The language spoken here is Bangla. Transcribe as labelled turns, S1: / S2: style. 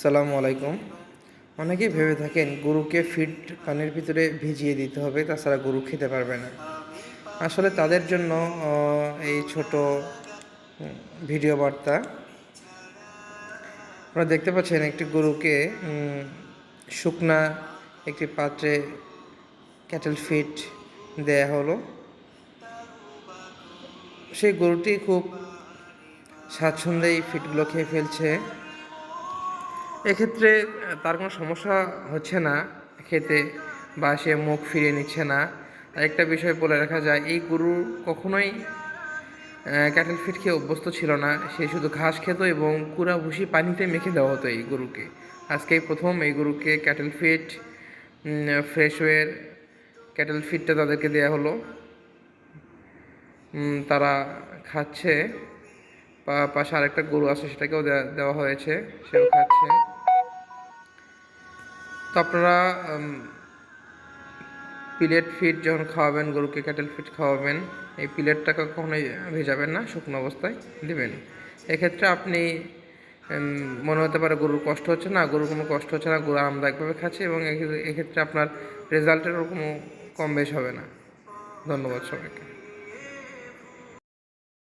S1: সালামু আলাইকুম। অনেকেই ভেবে থাকেন গরুকে ফিড পানির ভিতরে ভিজিয়ে দিতে হবে, তাছাড়া গরু খেতে পারবে না। আসলে তাদের জন্য এই ছোট ভিডিও বার্তা। আপনারা দেখতে পাচ্ছেন একটি গরুকে শুকনা একটি পাত্রে ক্যাটেল ফিড দেয়া হলো। সেই গরুটি খুব স্বাচ্ছন্দ্যেই ফিডগুলো খেয়ে ফেলছে। এক্ষেত্রে তার কোনো সমস্যা হচ্ছে না খেতে বা সে মুখ ফিরিয়ে নিচ্ছে না। একটা বিষয় বলে রাখা যায়, এই গরু কখনোই ক্যাটেল ফিড খেয়ে অভ্যস্ত ছিল না। সে শুধু ঘাস খেত এবং কুড়া, ভুসি পানিতে মেখে দেওয়া হতো এই গরুকে। আজকেই প্রথম এই গরুকে ক্যাটেল ফিড ফ্রেশওয়ের ক্যাটেল ফিডটা তাদেরকে দেওয়া হলো। তারা খাচ্ছে। পাশে আরেকটা গরু আছে, সেটাকেও দেওয়া হয়েছে, সেও খাচ্ছে। তো আপনারা পিলেট ফিড যখন খাওয়াবেন, গরুকে ক্যাটেল ফিড খাওয়াবেন, এই পিলেটটাকে কখনোই ভেজাবেন না, শুকনো অবস্থায় দিবেন। এক্ষেত্রে আপনি মনে হতে পারে গরুর কষ্ট হচ্ছে না, গরুর কোনো কষ্ট হচ্ছে না, গরু আরামদায়কভাবে খাচ্ছে এবং এক্ষেত্রে- আপনার রেজাল্টেরও কোনো কম বেশ হবে না। ধন্যবাদ সবাইকে।